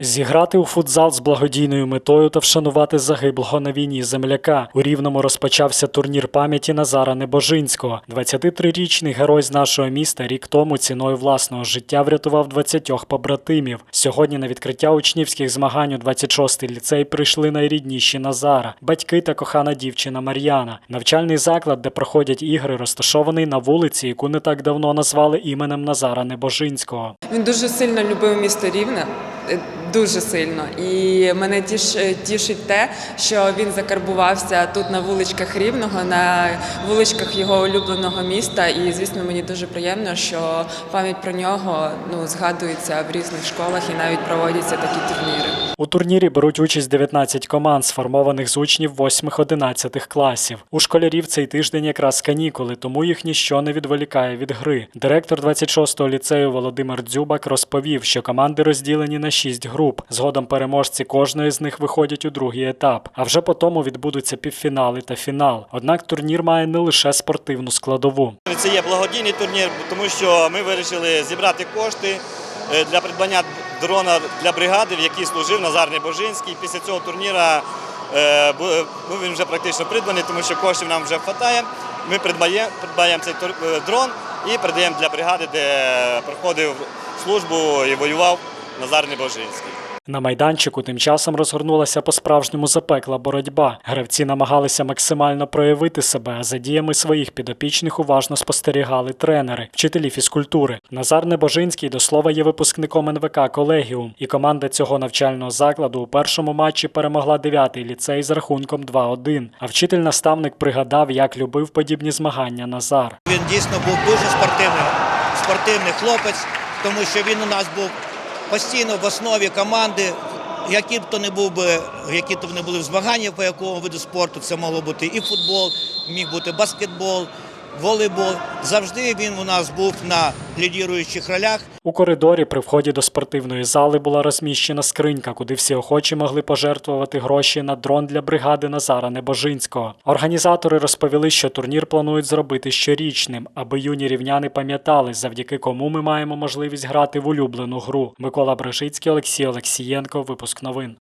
Зіграти у футзал з благодійною метою та вшанувати загиблого на війні земляка. У Рівному розпочався турнір пам'яті Назара Небожинського. 23-річний герой з нашого міста рік тому ціною власного життя врятував 20 побратимів. Сьогодні на відкриття учнівських змагань у 26-й ліцей прийшли найрідніші Назара, батьки та кохана дівчина Мар'яна. Навчальний заклад, де проходять ігри, розташований на вулиці, яку не так давно назвали іменем Назара Небожинського. Він дуже сильно любив місто Рівне. Дуже сильно, і мене тіш, тішить те, що він закарбувався тут на вуличках Рівного, на вуличках його улюбленого міста. І звісно, мені дуже приємно, що пам'ять про нього ну згадується в різних школах і навіть проводяться такі турніри. У турнірі беруть участь 19 команд, сформованих з учнів 8-11 класів. У школярів цей тиждень якраз канікули, тому їх ніщо не відволікає від гри. Директор 26-го ліцею Володимир Дзюбак розповів, що команди розділені на 6 груп. Згодом переможці кожної з них виходять у другий етап. А вже по тому відбудуться півфінали та фінал. Однак турнір має не лише спортивну складову. Це є благодійний турнір, тому що ми вирішили зібрати кошти е, для придбання дрона для бригади, в якій служив Назар Небожинський. Після цього турніра е, ну, він вже практично придбаний, тому що коштів нам вже вистачає. Ми придбаємо, придбаємо цей е, дрон і передаємо для бригади, де проходив службу і воював Назар Небожинський. На майданчику тим часом розгорнулася по-справжньому запекла боротьба. Гравці намагалися максимально проявити себе, а за діями своїх підопічних уважно спостерігали тренери, вчителі фізкультури. Назар Небожинський до слова є випускником НВК Колегіум, і команда цього навчального закладу у першому матчі перемогла 9-й ліцей з рахунком 2-1. А вчитель-наставник пригадав, як любив подібні змагання Назар. Він дійсно був дуже спортивний, спортивний хлопець, тому що він у нас був постійно в основі команди. Які б то не був би, які б то не були змагання по якому виду спорту, це могло бути і футбол, міг бути баскетбол, волейбол. Завжди він у нас був на лідіруючих ролях. У коридорі при вході до спортивної зали була розміщена скринька, куди всі охочі могли пожертвувати гроші на дрон для бригади Назара Небожинського. Організатори розповіли, що турнір планують зробити щорічним, аби юні рівняни пам'ятали, завдяки кому ми маємо можливість грати в улюблену гру. Микола Брашицький, Олексій Олексієнко. Випуск новин.